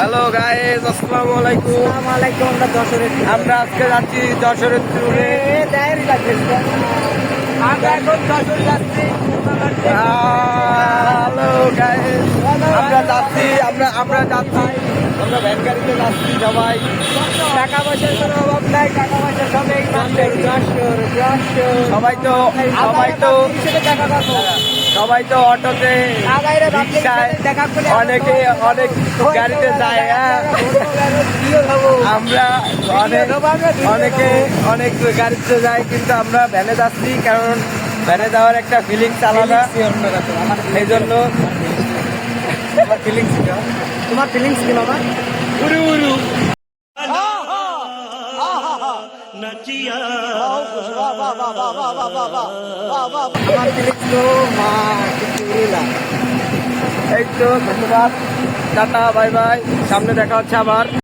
Hello guys আসসালামু আলাইকুম। আসসালামাইকুম আমরা যশোরের আমরা আজকে যাচ্ছি যশোরের ট্যুরে আমরা এখন যশোর যাচ্ছি। হ্যালো গাইস আমরা যাচ্ছি আমরা আমরা যাচ্ছি। আমরা ভ্যান গাড়িতে যাচ্ছি সবাই। টাকা পয়সার কোনো অভাব নাই টাকা পয়সা সব এই মাসে যশোর যশোর। সবাই তো সবাই তো টাকা সবাই তো অটোতে অনেকে অনেক গাড়িতে যায় হ্যাঁ। আমরা অনেক অনেকে অনেক গাড়িতে যাই কিন্তু আমরা ভ্যানে যাচ্ছি কারণ ভ্যানে যাওয়ার একটা ফিলিংস আলাদা। সেই জন্য তোমার ফিলিংস কি তোমার ফিলিংস কি মামা উরু উরু। আমার এই তো ধন্যবাদ টাটা বাই বাই। সামনে দেখা হচ্ছে আবার।